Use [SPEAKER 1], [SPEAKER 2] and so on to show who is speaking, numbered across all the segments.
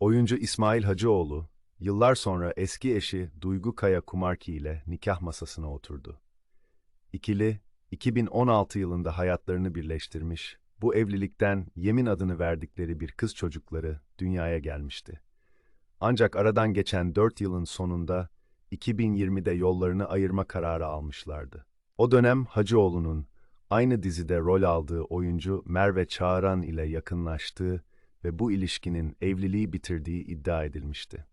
[SPEAKER 1] Oyuncu İsmail Hacıoğlu, yıllar sonra eski eşi Duygu Kaya Kumarki ile nikah masasına oturdu. İkili, 2016 yılında hayatlarını birleştirmiş, bu evlilikten yemin adını verdikleri bir kız çocukları dünyaya gelmişti. Ancak aradan geçen 4 yılın sonunda 2020'de yollarını ayırma kararı almışlardı. O dönem Hacıoğlu'nun aynı dizide rol aldığı oyuncu Merve Çağıran ile yakınlaştığı ve bu ilişkinin evliliği bitirdiği iddia edilmişti.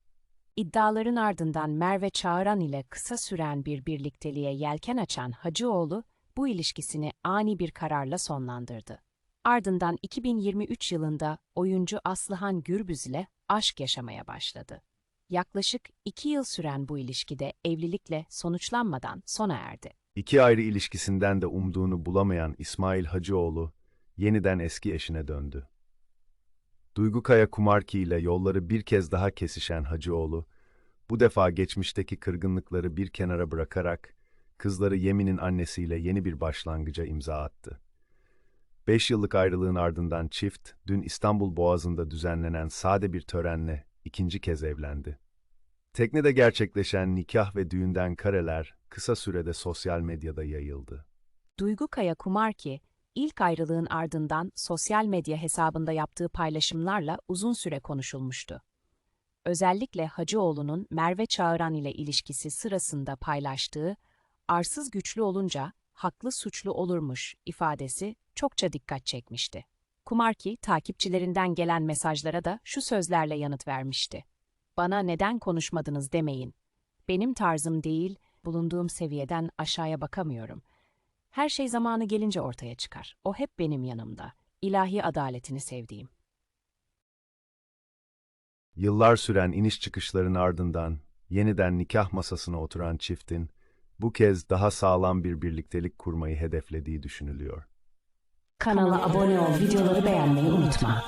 [SPEAKER 2] İddiaların ardından Merve Çağıran ile kısa süren bir birlikteliğe yelken açan Hacıoğlu, bu ilişkisini ani bir kararla sonlandırdı. Ardından 2023 yılında oyuncu Aslıhan Gürbüz ile aşk yaşamaya başladı. Yaklaşık iki yıl süren bu ilişkide evlilikle sonuçlanmadan sona erdi.
[SPEAKER 1] İki ayrı ilişkisinden de umduğunu bulamayan İsmail Hacıoğlu yeniden eski eşine döndü. Duygu Kaya Kumarki ile yolları bir kez daha kesişen Hacıoğlu, bu defa geçmişteki kırgınlıkları bir kenara bırakarak kızları Yemin'in annesiyle yeni bir başlangıca imza attı. Beş yıllık ayrılığın ardından çift, dün İstanbul Boğazı'nda düzenlenen sade bir törenle ikinci kez evlendi. Teknede gerçekleşen nikah ve düğünden kareler kısa sürede sosyal medyada yayıldı.
[SPEAKER 2] Duygu Kaya Kumarki, ilk ayrılığın ardından sosyal medya hesabında yaptığı paylaşımlarla uzun süre konuşulmuştu. Özellikle Hacıoğlu'nun Merve Çağıran ile ilişkisi sırasında paylaştığı arsız güçlü olunca haklı suçlu olurmuş ifadesi çokça dikkat çekmişti. Kumarki, takipçilerinden gelen mesajlara da şu sözlerle yanıt vermişti. Bana neden konuşmadınız demeyin. Benim tarzım değil, bulunduğum seviyeden aşağıya bakamıyorum. Her şey zamanı gelince ortaya çıkar. O hep benim yanımda. İlahi adaletini sevdiğim.
[SPEAKER 1] Yıllar süren iniş çıkışların ardından yeniden nikah masasına oturan çiftin bu kez daha sağlam bir birliktelik kurmayı hedeflediği düşünülüyor.
[SPEAKER 2] Kanala abone ol, videoları beğenmeyi unutma.